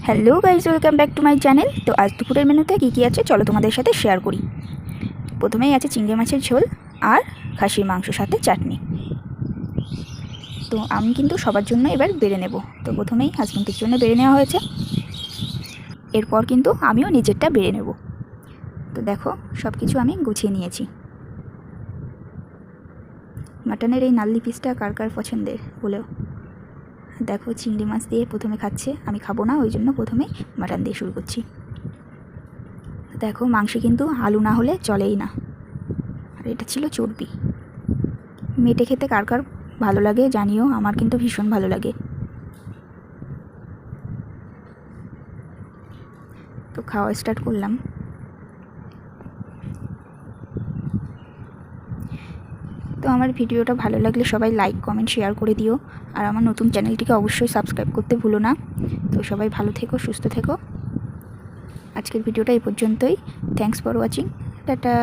Hello guys welcome back to my channel. তো আজ দুপুরের মেনুতে কী কী আছে চলো তোমাদের সাথে শেয়ার করি। প্রথমেই আছে চিংড়ি মাছের ঝোল আর খাসির মাংসর সাথে চাটনি। তো আমি কিন্তু সবার জন্য এবার বেড়ে নেব। তো প্রথমেই হাজবেন্ডের জন্য বেড়ে নেওয়া হয়েছে। এরপর কিন্তু আমিও নিজেরটা বেড়ে নেব। তো দেখো সব কিছু আমি গুছিয়ে নিয়েছি। মাটনের এই নাল্লি পিসটা কার কার পছন্দের বলেও দেখো চিংড়ি মাছ দিয়ে প্রথমে খাচ্ছে, আমি খাব না, ওই জন্য প্রথমে মাটন দিয়ে শুরু করছি। দেখো মাংসে কিন্তু আলু না হলে চলেই না। আর এটা ছিল চর্বি। মেটে খেতে কার কার ভালো লাগে জানিও, আমার কিন্তু ভীষণ ভালো লাগে। তো খাওয়া স্টার্ট করলাম। তো আমার ভিডিওটা ভালো লাগলে সবাই লাইক কমেন্ট শেয়ার করে দিও। আর আমার নতুন চ্যানেলটিকে অবশ্যই সাবস্ক্রাইব করতে ভুলো না। তো সবাই ভালো থেকো, সুস্থ থেকো। আজকের ভিডিওটা এই পর্যন্তই। Thanks for watching tata.